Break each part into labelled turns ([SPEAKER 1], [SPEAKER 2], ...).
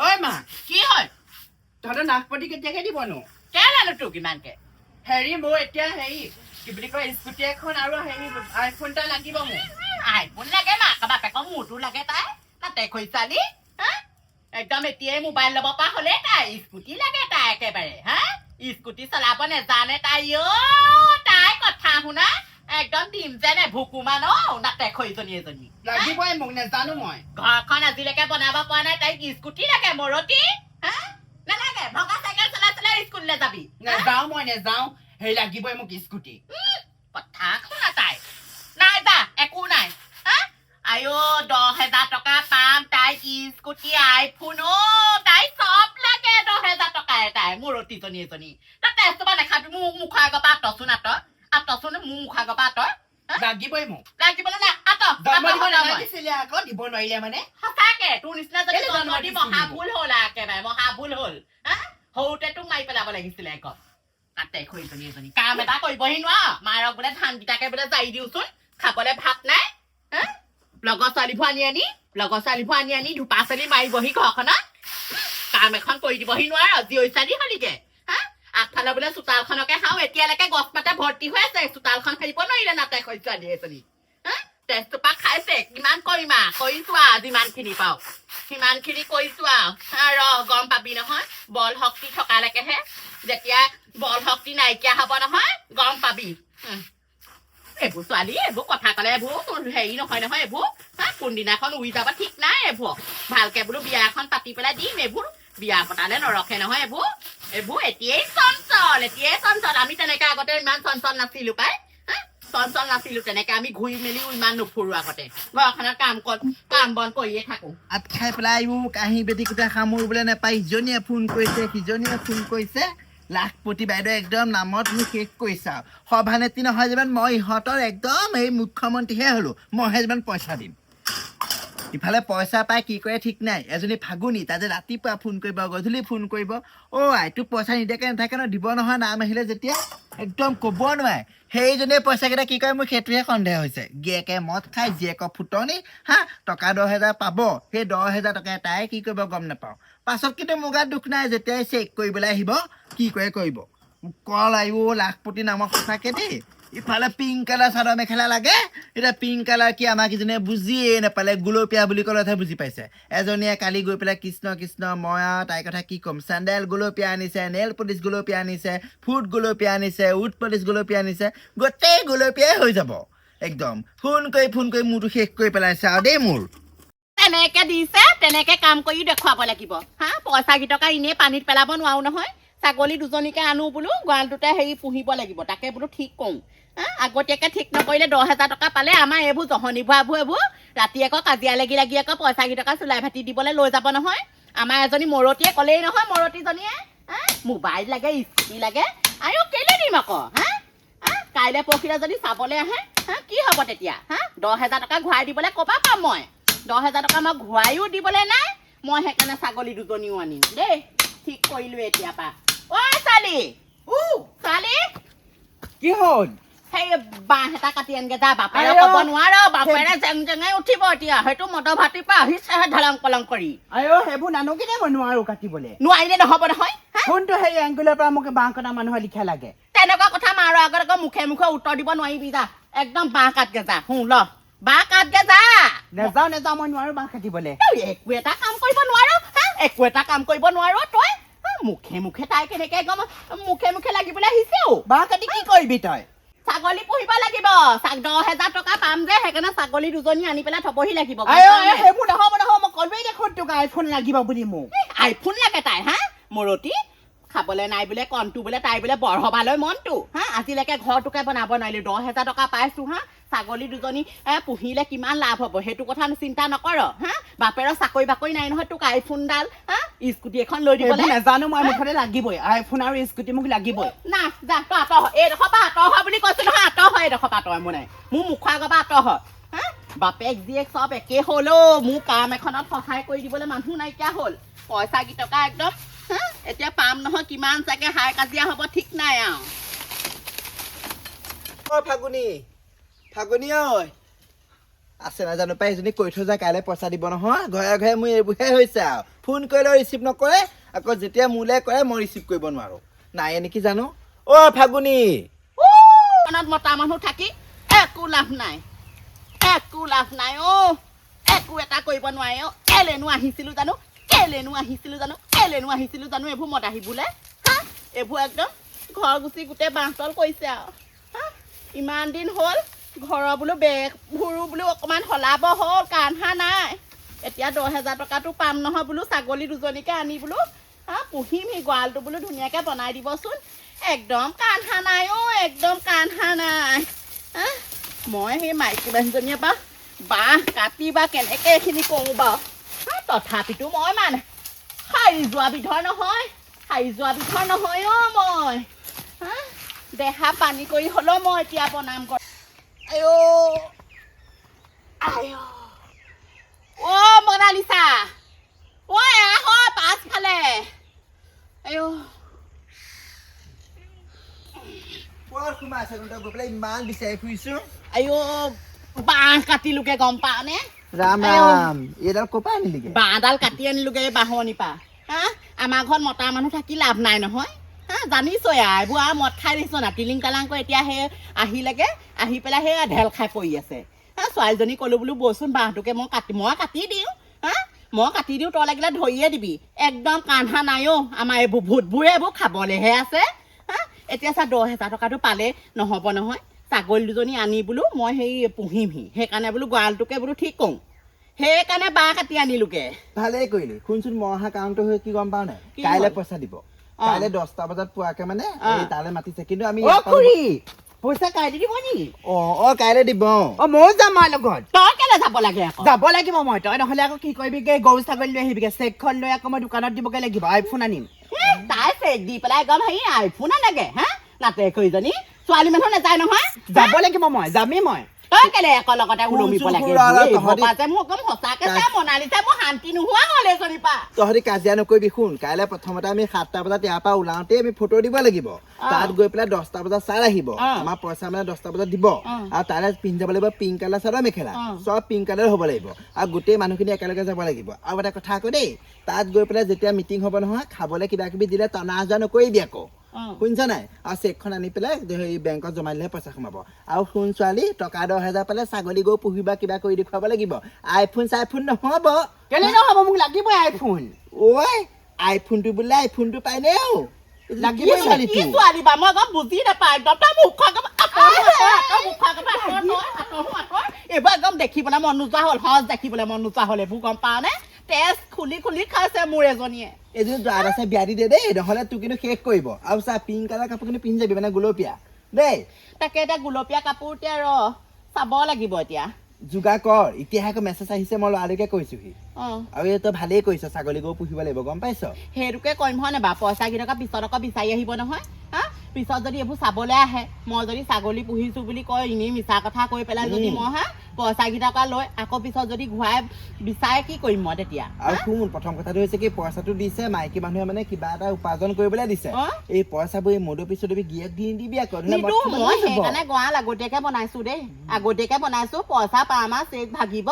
[SPEAKER 1] ঐ মা
[SPEAKER 2] কি হয়
[SPEAKER 1] তহঁতৰ নাচপতি কেতিয়াকে দিবনো
[SPEAKER 2] কেলেনো তোক ইমানকে?
[SPEAKER 1] হেৰি মোৰ এতিয়া হেৰি কি বুলি কয় স্কুটি এখন আৰু হেৰি আইফোন এটা লাগিব মোক
[SPEAKER 2] আইফোন লাগে মাক বাপেকৰ মূৰটো লাগে তাই। তাতে খৈচালি হা? একদম এতিয়াই মোবাইল ল'ব পৰা হ'লে তাই। স্কুটি লাগে তাই একেবাৰে হা? স্কুটি চলাব নেজানে তাই অ' তাই কথা শুনা। একদম দিম যেনে ভুকুমান অ' নাতে খৈজনী এজনী?
[SPEAKER 1] লাগিবই মোক নেজানো মই?
[SPEAKER 2] ঘৰখন আজিলৈকে বনাব পৰা নাই তাইক স্কুটি লাগে মৰতি। হা? নালাগে ভগা চাইকেল চলাই চলাই স্কুললৈ যাবি?
[SPEAKER 1] নেযাওঁ মই নেযাওঁ হেৰি লাগিবই মোক স্কুটি।
[SPEAKER 2] কথা শুনা তাই নাই যা একো নাই। হা? আইঅ দহ হেজাৰ টকা পাম তাই স্কুটি আইফোন অ' তাই চব লাগে দহ হেজাৰ টকাই তাই মূৰতিজনী এজনী। তই তেজটোপা নাখাবি মোৰ মুখৰ আগৰ পৰা আঁতৰচোন আঁতৰ। মোৰ মুখৰ আগৰ পৰা আঁতৰ
[SPEAKER 1] লাগিবই মোক।
[SPEAKER 2] লাগিবলৈ নাই আঁতৰ।
[SPEAKER 1] জন্ম
[SPEAKER 2] আঁতৰ
[SPEAKER 1] দিব
[SPEAKER 2] হৈ যাম মই।
[SPEAKER 1] নালাগিছিলে আকৌ দিব নোৱাৰিলে মানে।
[SPEAKER 2] সঁচাকে তোৰ নিচিনা যদি
[SPEAKER 1] কেলে
[SPEAKER 2] জন্ম
[SPEAKER 1] জন্ম
[SPEAKER 2] দি
[SPEAKER 1] দিছিলি
[SPEAKER 2] মহা
[SPEAKER 1] মোক?
[SPEAKER 2] ভুল হ'ল একেবাৰে মহা ভুল হ'ল হা? সৰুতে তোক মাৰি পেলাব লাগিছিলে আকৌ। তাতে খৰিজনী এজনী কাম এটা কৰিবহি নোৱাৰ। মাৰক বোলে ধানকেইটাকে বোলে জাৰি দিওঁচোন। খাবলে ভাত নাই হা? লগৰ ছোৱালীবোৰ আনি আনি লগৰ ছোৱালীবোৰ আনি আনি ধোপা চলি মাৰিবহি ঘৰখনত। কাম এখন কৰি দিবহি নোৱাৰ জীয়ৰী ছোৱালী হলিগে। হা আগফালে বোলে চোতালখনকে খাওঁ এতিয়ালৈকে গছ পাতে ভৰ্তি হৈ আছে। চোতালখন সাৰিব নোৱাৰিলে নাতে ছোৱালী এজনী। তেজটোপা খাইছে। কিমান কৰিমা কৰিছো আৰু যিমানখিনি পাওঁ। সিমানখিনি কৰিছো হা, ৰ গম পাবি নহয়। বল শক্তি থকালৈকেহে। যেতিয়া বল শক্তি নাইকিয়া হব নহয় গম পাবি। এইবোৰ ছোৱালী এইবোৰ কথা ক'লে এইবোৰ হেৰি নহয় নহয় এইবোৰ। কোনদিনাখন উৰি যাব ঠিক নাই এইবোৰ। ভালকে বোলো বিয়া এখন পাতি পেলাই দিম এইবোৰ। বিয়া পতালে নৰখে নহয় এইবোৰ। এইবোৰ এতিয়াই চঞ্চল এতিয়াই চঞ্চল আমি তেনেকে আগতে ইমান চঞ্চল নাছিলো পাই চঞ্চল নাছিলো তেনেকে আমি ঘূৰি মেলিও ইমান নুফুৰো আগতে ঘৰখনৰ কাম কাম বন কৰিয়ে থাকো
[SPEAKER 3] ভাত খাই পেলাই কাঁহী বেটি কোটা সামৰিবলৈ নাপায় ইজনীয়ে ফোন কৰিছে সিজনীয়ে ফোন কৰিছে লাখপতি বাইদেউ একদম নামত মোক শেষ কৰিছে সভানেত্ৰী নহয় যেন মই ইহঁতৰ একদম এই মুখ্যমন্ত্ৰীহে হ'লো মইহে যেন পইচা দিম ইফালে পইচা পাই কি কৰে? ঠিক নাই। এজনী ফাগুনী তাতে ৰাতিপুৱা ফোন কৰিব গধূলি ফোন কৰিব। অ' আইটোক পইচা নিদিয়াকৈ নাথাকে ন দিব নহয় নাম আহিলে যেতিয়া একদম ক'ব নোৱাৰে। সেইজনীয়ে পইচাকেইটা কি কৰে? মোৰ সেইটোহে সন্দেহ হৈছে। গিয়েকে মদ খাই জীয়েকৰ ফুটনি হা টকা দহ হেজাৰ পাব। সেই দহ হেজাৰ টকা তাই কি কৰিব গম নাপাওঁ। পাছত কিন্তু মোৰ গাত দুখ নাই যেতিয়াই চেক কৰিবলৈ আহিব কি কৰে কৰিব। কল আহিব লাখপতি নামৰ সঁচাকে দেই। ইফালে পিংক কালাৰ চাদৰ মেখেলা লাগে। এতিয়া পিংক কালাৰ কি আমাক ইজনীয়ে বুজিয়ে নাপালে, গুলপীয়া বুলি ক'লেহে বুজি পাইছে। এজনীয়ে কালি গৈ পেলাই কৃষ্ণ কৃষ্ণ মই আৰু তাইৰ কথা কি ক'ম? চেণ্ডেল গুলপীয়া আনিছে নেল পলিচ গুলপীয়া আনিছে ফুট গুলপীয়া আনিছে উট পলিচ গুলপীয়া আনিছে, গোটেই গুলপীয়াই হৈ যাব। একদম। ফোন কৰি ফোন কৰি মোৰতো শেষ কৰি পেলাইছে আৰু দেই মোৰ।
[SPEAKER 2] তেনেকে দিছে, তেনেকে কাম কৰি দেখুৱাব লাগিব। হা, পইচা কেইটকা এনেই পানীত পেলাব নোৱাৰো নহয়। ছাগলী দুজনীকে আনো বোলো গঁৰালটোতে হেৰি পুহিব লাগিব তাকে বোলো ঠিক কৰোঁ। হা আগতীয়াকে ঠিক নকৰিলে দহ হেজাৰ টকা পালে আমাৰ এইবোৰ জহনি ভুৱাবোৰ এইবোৰ ৰাতি আকৌ কাজিয়া লাগি লাগি আকৌ পইচা কেইটকা চুলাই ভাটি দিবলৈ লৈ যাব নহয়। আমাৰ এজনী মৰতীয়ে ক'লেই নহয় মৰতীজনীয়ে হা মোবাইল লাগে স্কুটি লাগে আৰু কেলে দিম আকৌ হা? কাইলৈ পৰহিলৈ যদি চাবলৈ আহে হা কি হ'ব তেতিয়া হা? দহ হেজাৰ টকা ঘূৰাই দিবলৈ ক'বা পাম মই? দহ হেজাৰ টকা মই ঘূৰাইও দিবলৈ নাই মই সেইকাৰণে ছাগলী দুজনীও আনিম দেই ঠিক কৰিলো এতিয়াৰ পৰা ঐ ছোৱালী উ ছোৱালী
[SPEAKER 1] কি হ'ল?
[SPEAKER 2] সেই বাঁহ এটা কাটি আনগে যা বাপেৰে
[SPEAKER 1] আইঅ।
[SPEAKER 2] ক'ব নোৱাৰ বাপেৰে জেং জেঙাই উঠিব এতিয়া। সেইটো মটৰ ভাটিৰ পৰা আহিছেহে ঢলং পলং কৰি।
[SPEAKER 1] আইঅ সেইবোৰ নানোকিনে মই নোৱাৰো কাটিবলৈ।
[SPEAKER 2] নোৱাৰিলে নহ'ব নহয় হা?
[SPEAKER 1] কোনটো সেই এংগুলৰ পৰা মোক বাঁহ কটা মানুহৰ লিখা লাগে?
[SPEAKER 2] তেনেকুৱা কথা মাৰৰ আগত আকৌ মুখে মুখে উত্তৰ দিব নোৱাৰিবি যা। একদম বাঁহ কাটগে যা শুন ল। বাঁহ কাটগে যা।
[SPEAKER 1] নেযাওঁ নেযাওঁ মই নোৱাৰো বাঁহ কাটিবলৈ।
[SPEAKER 2] তই একো এটা কাম কৰিব নোৱাৰ একো এটা কাম কৰিব নোৱাৰ তই মুখে মুখে তাই কেনেকে একদম মুখে মুখে লাগিবলৈ আহিছেও
[SPEAKER 1] বাঁহ কাটি কি কৰিবি তই?
[SPEAKER 2] ছাগলী পুহিব লাগিব। দহ হেজাৰ টকা পাম যে সেইকাৰণে ছাগলী দুজনী আনি পেলাই থবহি লাগিব। গম?
[SPEAKER 1] সেইবোৰ নহ'ব নহ'ব মই ক'লোৱেই দেখোন তোক আইফোন লাগিব বুলি মোক।
[SPEAKER 2] আইফোন লাগে তাই হা? মৰতি খাবলৈ নাই বোলে কণটো বোলে তাই বোলে বৰসভালৈ মনটো। হা আজিলৈকে ঘৰটোকে বনাব নোৱাৰিলো দহ হেজাৰ টকা পাইছো হা। ছাগলী দুজনী পুহিলে কিমান লাভ হ'ব? সেইটো কথা চিন্তা নকৰ হা। বাপেৰৰ চাকৰি বাকৰি নাই নহয় তোক আইফোনডাল হা। স্কুটি এখন লৈ দিবলৈ।
[SPEAKER 1] নেজানো মই মুখতে লাগিবই। আইফোন আৰু স্কুটি মোক লাগিবই।
[SPEAKER 2] না যা তই আঁতৰ হ। এইডোখৰ পৰা আঁতৰ হয় বুলি কৈছো নহয় আঁতৰ হয় এইডোখৰ পৰা আঁতৰ মানে মোৰ মুখৰ আগৰ পৰা আঁতৰ হয় হা? বাপেক জীয়েক চব একে হ'ল অ' মোৰ কাম এখনত সহায় কৰি দিবলৈ মানুহ নাইকিয়া হ'ল। পইচা কেইটকা একদম এতিয়া পাম নহয় কিমান চাগে হাই কাজিয়া হ'ব ঠিক নাই আৰু
[SPEAKER 3] অ ফাগুনী। ফাগুনী ঐ। আছে নাজানো পাই এজনী কৈ থৈ যায় কাইলৈ পইচা দিব নহয়। ঘৰে ঘৰে মোৰ এইবোৰহে হৈছে আৰু ফোন কৰিলেও ৰিচিভ নকৰে আকৌ যেতিয়া মোলৈ কৰে মই ৰিচিভ কৰিব নোৱাৰোঁ। নায়ে নেকি জানো? অ' ফাগুনি।
[SPEAKER 2] মতা মানুহ থাকি একো লাভ নাই। একো লাভ নাই অ। একো এটা কৰিব নোৱাৰে অ। কেলেনো আহিছিলো জানো? কেলেনো আহিছিলো জানো কেলেনো আহিছিলো জানো এইবোৰ মত আহিবলৈ হা এইবোৰ একদম ঘৰ গুচি গোটেই বাঁহ তল কৰিছে আৰু হা ইমান দিন হ'ল ঘৰৰ বোলো বেগ ভুৰু বোলো অকণমান সলাব হ'ল কান্ধা নাই এতিয়া দহ হেজাৰ টকাটো পাম নহয় বোলো ছাগলী দুজনীকে আনি বোলো হা পুহিম সি গঁৰালটো বোলো ধুনীয়াকৈ বনাই দিবচোন একদম কান্ধা নাই অ একদম কান্ধা নাই হা? মই সেই মাইকী মানুহজনীয়ে বা বাঁহ কাটি বা কেনেকৈ এইখিনি কৰোঁ বাৰু তথাপিতো মই মানে। সাৰি যোৱা বিধৰ নহয় সাৰি যোৱা বিধৰ নহয় অ মই। হা? দেহা পানী কৰি হ'লেও মই এতিয়া বনাম কৰ অ' মনালিছা ঐ আহ পাছফালে।
[SPEAKER 3] ইমান বিচাৰি ফুৰিছোঁ।
[SPEAKER 2] আইঅ বাঁহ কাটিলোকে গম পাৱনে?
[SPEAKER 3] ৰাম। ৰাম। এইডাল ক'ৰ পৰা আনিলিগে?
[SPEAKER 2] বাঁহডাল কাটি আনিলোগে এই বাঁহনিৰ পৰা। হা? আমাৰ ঘৰত মতা মানুহ থাকি লাভ নাই নহয়। হা? জানিছই আৰু এইবোৰ আৰু মদ খাই দিছ না। টিলিং কালাংকৈ এতিয়া সেই আহিলেগে আহি পেলাই সেই ঢেল খাই পৰি আছে। হা? ছোৱালীজনী ক'লো বোলো বচোন বাঁহটোকে মই কাটি মই কাটি দিওঁ। হা? মই কাটি দিওঁ তই লাগিলে ধৰিয়ে দিবি। একদম কান্ধা নাই অ' আমাৰ এইবোৰ ভূতবোৰে এইবোৰ খাবলৈহে আছে। হা? এতিয়া চা দহ হেজাৰ টকাটো পালে নহ'ব নহয়। ছাগলী দুজনী আনি বোলো মই সেই পুহিমহি সেইকাৰণে বোলো গঁৰালটোকে বোলো ঠিক কৰোঁ। সেইকাৰণে বাঁহ কাটি আনিলোগে।
[SPEAKER 3] ভালেই কৰিলি। শুনচোন মই অহা কাৰণটো হৈ কি গম পাৱ নাই? কাইলৈ? পইচা দিব। কাইলৈ দহটা বজাত পোৱাকে মানে তালৈ মাতিছে। কিন্তু আমি
[SPEAKER 4] পইচা কাইলৈ দিব নি?
[SPEAKER 3] অ অ কাইলৈ দিব। অ।
[SPEAKER 4] ময়ো যাম মাৰ লগত।
[SPEAKER 2] তই কেলে যাব লাগে
[SPEAKER 4] যাব লাগিব মই। তই নহ'লে আকৌ কি কৰিবিগে গৰু ছাগলী লৈ আহিবিগে। চেকখন লৈ আকৌ মই দোকানত দিবগে লাগিব। আইফোন আনিম।
[SPEAKER 2] তাই চেক দি পেলাই হেৰি আইফোন আনেগে হা? নাতে খুৰীজনী ছোৱালী মানুহ নাযায় নহয়?
[SPEAKER 4] যাব লাগিব মই যামেই মই।
[SPEAKER 2] কেলে আকৌ লগতে ওলমিব
[SPEAKER 3] শুন,
[SPEAKER 2] লাগে
[SPEAKER 3] শুন, ৰ, ৰ,
[SPEAKER 2] এই
[SPEAKER 3] তহঁতি- কাজিয়া নকৰিবি শুন। কাইলৈ প্ৰথমতে আমি সাতটা বজাত ইয়াৰ পৰা ওলাওঁতে আমি ফটো দিব লাগিব। তাত গৈ পেলাই দহটা বজাত চাৰ আহিব। আমাৰ পইচা মানে দহটা বজাত দিব। আৰু তালৈ পিন্ধি যাব লাগিব পিংক কালাৰ চাদৰ মেখেলা। চব পিংক কালাৰ হ'ব লাগিব। আৰু গোটেই মানুহখিনি একেলগে যাব লাগিব। আৰু এটা কথা আকৌ দেই তাত গৈ পেলাই যেতিয়া মিটিং হ'ব নহয় খাবলৈ কিবা কিবি দিলে টনা আজোৱা নকৰিবি আকৌ। শুনিছ নাই? আৰু চেকখন আনি পেলাই হেৰি বেংকত জমা দিলেহে পইচা সোমাব। আৰু শুন ছোৱালী টকা দহ হেজাৰ পালে ছাগলী গৰু পুহিবা কিবা কৰি দেখুৱাব লাগিব। আইফোন চাইফোন নহ'ব।
[SPEAKER 4] কেলে নহ'ব? মোক লাগিবই আইফোন
[SPEAKER 3] ঐ আইফোনটো বোলে আইফোনটো পাই নে অ লাগিবই।
[SPEAKER 2] কি
[SPEAKER 3] ছোৱালীটো
[SPEAKER 2] ছোৱালী বা মই একদম বুজি নাপাওঁ। একদম তই মুখখন একদম আঁতৰ হৈ আঁতৰ, আঁতৰ, মুখখন একদম আঁতৰ, আঁতৰ, আঁতৰ, আঁতৰ। এইবোৰ একদম দেখিবলৈ মন নোযোৱা হ'ল। সহজ দেখিবলৈ মন নোযোৱা হ'ল। এইবোৰ গম পাৱ নে? তেজ খুলি খুলি খাইছে মোৰ এজনীয়ে।
[SPEAKER 3] এজনী দৰাত আছে বিয়া দি দে দেই নহ'লে তোক কিন্তু শেষ কৰিব। আৰু চা পিংক কালাৰ কাপোৰ কিন্তু পিন্ধি যাবি মানে গুলপীয়া। দেই।
[SPEAKER 2] তাকে এতিয়া গুলপীয়া কাপোৰ এতিয়া ৰ চাব লাগিব এতিয়া।
[SPEAKER 3] যোগাৰ কৰ এতিয়াহে আকৌ মেছেজ আহিছে মই ল'ৰাটোকে কৈছোহি।
[SPEAKER 2] অঁ।
[SPEAKER 3] আৰু এই তই ভালেই কৰিছ ছাগলী গৰু পুহিব লাগিব গম পাইছ?
[SPEAKER 2] সেইটোকে কৰিম হয় নাই বাৰু? পইচা কেইটকা পিছত আকৌ বিচাৰি আহিব নহয় হা? পিছত যদি এইবোৰ চাবলৈ আহে মই যদি ছাগলী পুহিছো বুলি কয় এনেই মিছা কথা কৈ পেলাই যদি। মই হা পইচা কেইটকা লৈ আকৌ পিছত যদি ঘূৰাই বিচাৰে কি কৰিম মই তেতিয়া
[SPEAKER 3] আৰু শুন প্ৰথম কথাটো হৈছে কি পইচাটো দিছে মাইকী মানুহে মানে কিবা এটা উপাৰ্জন কৰিবলৈ দিছে? এই পইচাবোৰ এই মদপি চদপি গিয়েক দি নিদিবি আকৌ
[SPEAKER 2] মই। সেইকাৰণে গঁৰাল আগতীয়াকে বনাইছো দেই আগতীয়াকে বনাইছো পইচা পাম আৰু চেক ভাগিব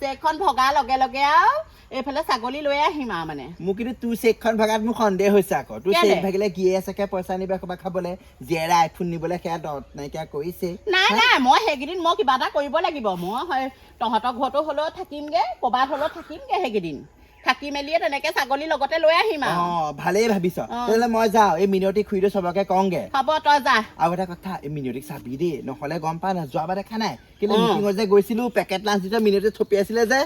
[SPEAKER 2] চেকখন ভগাৰ লগে লগে আৰু এইফালে ছাগলী লৈ আহিম আৰু মানে।
[SPEAKER 3] মোৰ কিন্তু তোৰ চেকখন ভগাত মোৰ সন্দেহ হৈছে আকৌ। তোৰ? চেক ভাগিলে গিয়ে চাগে পইচা নিবা ক'ৰবাত খাবলৈ। জীয়েৰে আইফোন নিবলৈ সেয়া দত নাইকিয়া কৰিছে।
[SPEAKER 2] নাই নাই মই সেইকেইদিন মই কিবা এটা কৰিব লাগিব। মই হয় তহঁতৰ ঘৰতো হ'লেও থাকিমগে ক'ৰবাত হ'লেও থাকিমগে সেইকেইদিন। থাকি মেলিয়ে তেনেকে ছাগলী লগতে লৈ আহিম
[SPEAKER 3] অ
[SPEAKER 2] আৰু
[SPEAKER 3] ভালেই ভাবিছ। তেনেহ'লে মই যাওঁ এই মিনতি খুৰীটো চবকে কওঁগে।
[SPEAKER 2] হ'ব তই যা।
[SPEAKER 3] আৰু এটা কথা এই মিনতিক চাবি দেই নহ'লে গম পা না যোৱাবাৰ দেখা নাই। কিন্তু
[SPEAKER 2] অ।
[SPEAKER 3] মিটিঙত যে গৈছিলো পেকেট লাঞ্চ দিওঁতে মিনতি থপিয়াইছিলে যে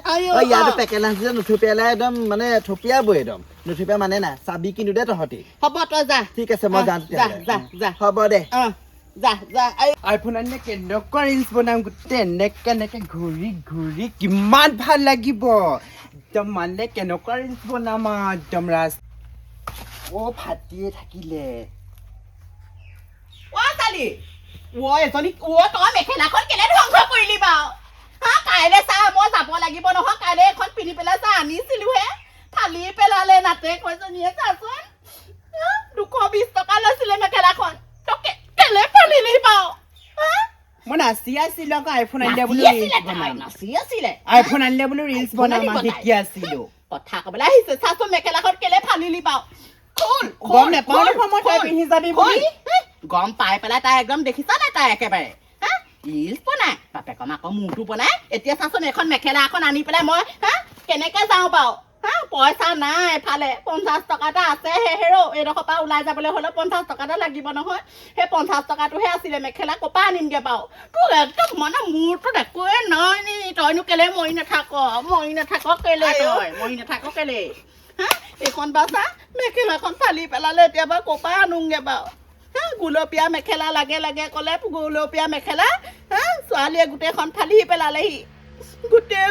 [SPEAKER 3] ইয়াতো পেকেট লাঞ্চ দিওঁতে নথপিয়ালে একদম মানে থপিয়াবই একদম। নথপিয়া মানে নাই চাবি কিন্তু দে তহঁতি।
[SPEAKER 2] হ'ব তই যা।
[SPEAKER 3] ঠিক আছে মই
[SPEAKER 2] অ,
[SPEAKER 3] যাওঁ
[SPEAKER 2] যা, যা, যা।
[SPEAKER 3] হ'ব দে।
[SPEAKER 2] অঁ।
[SPEAKER 4] আইফোন আনিলে কেনেকুৱা ৰিলচ বনাম গোটেই এনেকে এনেকে ঘূৰি ঘূৰি কিমান ভালো লাগিব। একদম মানে কেনেকুৱা ৰিলচ বনাম আৰু একদম ৰাজ অ ফাটিয়ে থাকিলে।
[SPEAKER 2] অ চালি অ এজনী অ তই মেখেলাখন কেলে ধ্বংস কৰিলি বাৰু? হা কাইলৈ চা মই যাব লাগিব নহয় কাইলৈ এখন পিন্ধি পেলাই চা আনিছিলোহে। ফালি পেলালে নাতে কৈজনীয়ে চাচোন। দুশ বিশ টকা লৈছিলে মেখেলাখন।
[SPEAKER 4] আকৌ আনিলে বোলো আইফোন আনিলে বোলো ৰিলচ বনাম। শিকি আছিলো
[SPEAKER 2] কথা কবলৈ আহিছে চাচোন মেখেলাখন কেলে ফালিলি
[SPEAKER 4] গম নাপাওঁ নহয় মই তাই পিন্ধি যাবি বুলি।
[SPEAKER 2] গম পাই পেলাই তাই একদম দেখিছা নাই তাই একেবাৰে হা ৰিলচ বনাই বাপেকৰ মাকৰ মূৰটো বনাই এতিয়া চাচোন এখন মেখেলা এখন আনি পেলাই মই হা কেনেকে যাওঁ বাৰু পইচা নাই এফালে পঞ্চাছ টকা এটা আছে হে হেৰ' এইডোখৰ পৰা ওলাই যাবলৈ হ'লেও পঞ্চাছ টকা এটা লাগিব নহয় সেই পঞ্চাছ টকাটোহে আছিলে মেখেলা ক'ৰ পৰা আনিমগে বাৰু তোৰ একদম মানে মূৰটোত একোৱে নাই নি তইনো কেলে মৰি নাথাক মৰি নাথাক কেলে তই মৰি নাথাক কেলে হা এইখন বা চা মেখেলাখন ফালি পেলালে এতিয়া বাৰু ক'ৰ পৰা আনোংগে বাৰু হা গুলপীয়া মেখেলা লাগে লাগে ক'লে গুলপীয়া মেখেলা হা ছোৱালীয়ে গোটেইখন ফালি পেলালেহি গোটেই